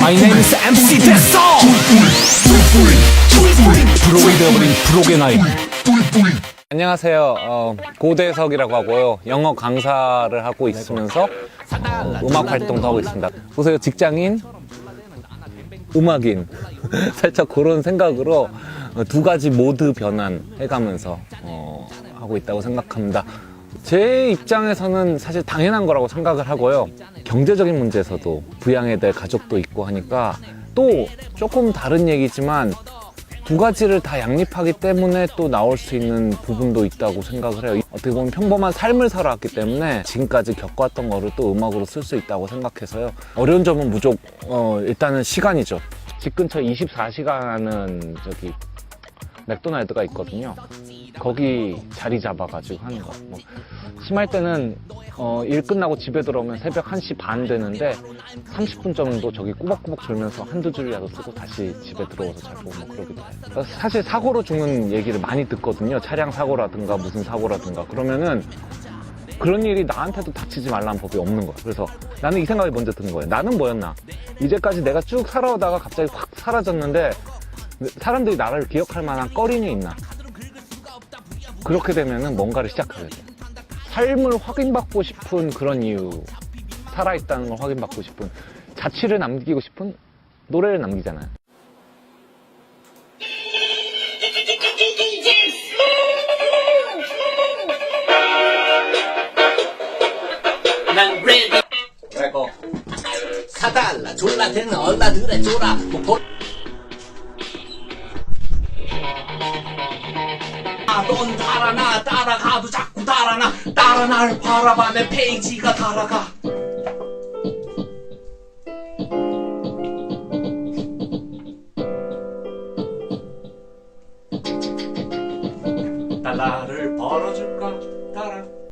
My name is MC 대성 프로이 되어버린 프로의 나이 안녕하세요. 어, 고대석이라고 하고요. 영어 강사를 하고 있으면서 어, 음악 활동도 하고 있습니다. 보세요. 직장인 음악인. 살짝 그런 생각으로 어, 두 가지 모드 변환해가면서 어, 하고 있다고 생각합니다. 제 입장에서는 사실 당연한 거라고 생각을 하고요. 경제적인 문제에서도 부양해야 될 가족도 있고 하니까 또 조금 다른 얘기지만 두 가지를 다 양립하기 때문에 또 나올 수 있는 부분도 있다고 생각을 해요. 어떻게 보면 평범한 삶을 살아왔기 때문에 지금까지 겪어왔던 거를 또 음악으로 쓸 수 있다고 생각해서요. 어려운 점은 무조건 어, 일단은 시간이죠. 집 근처 24시간은 저기 맥도날드가 있거든요. 거기 자리 잡아가지고 하는 거. 뭐 심할 때는 어, 일 끝나고 집에 들어오면 새벽 1시 반 되는데 30분 정도 저기 꾸벅꾸벅 졸면서 한두 줄이라도 쓰고 다시 집에 들어와서 자고 뭐 그러기도 해요. 사실 사고로 죽는 얘기를 많이 듣거든요. 차량 사고라든가 무슨 사고라든가 그러면은 그런 일이 나한테도 닥치지 말라는 법이 없는 거야. 그래서 나는 이 생각이 먼저 드는 거예요. 나는 뭐였나? 이제까지 내가 쭉 살아오다가 갑자기 확 사라졌는데 사람들이 나를 기억할 만한 꺼림이 있나? 그렇게 되면은 뭔가를 시작하게 돼. 삶을 확인받고 싶은 그런 이유, 살아있다는 걸 확인받고 싶은, 자취를 남기고 싶은 노래를 남기잖아요. 난 ready 그리고 사달라 졸라대는 얼라들의 졸아 뭐 보... 아, 넌 달아 나 따라가도 달아나 따라 날 바라봐 내 페이지가 달아가. 달러를 벌어줄까? 달아